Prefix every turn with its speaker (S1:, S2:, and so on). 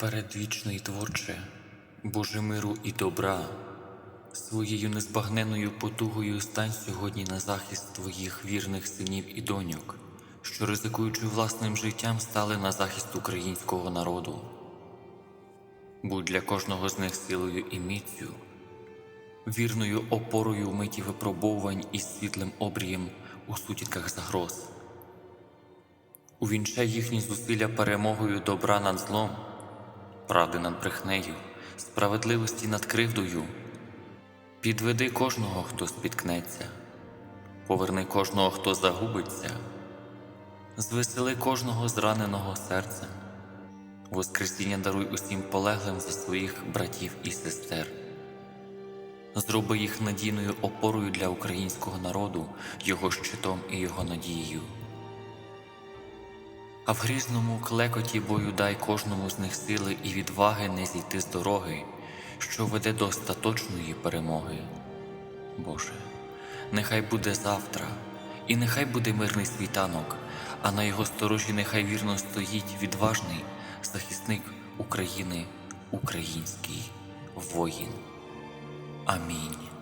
S1: Передвічне і творче, Боже миру і добра, своєю незбагненною потугою стань сьогодні на захист твоїх вірних синів і доньок, що, ризикуючи власним життям, стали на захист українського народу. Будь для кожного з них силою і міцю, вірною опорою в миті випробовувань і світлим обрієм у сутінках загроз. Увінчай їхні зусилля перемогою добра над злом, правди над брехнею, справедливості над кривдою. Підведи кожного, хто спіткнеться, поверни кожного, хто загубиться, звесели кожного зраненого серцем, Воскресіння даруй усім полеглим за своїх братів і сестер. Зроби їх надійною опорою для українського народу, його щитом і його надією. А в грізному клекоті бою дай кожному з них сили і відваги не зійти з дороги, що веде до остаточної перемоги. Боже, нехай буде завтра, і нехай буде мирний світанок, а на його сторожі нехай вірно стоїть відважний захисник України, український воїн. Амінь.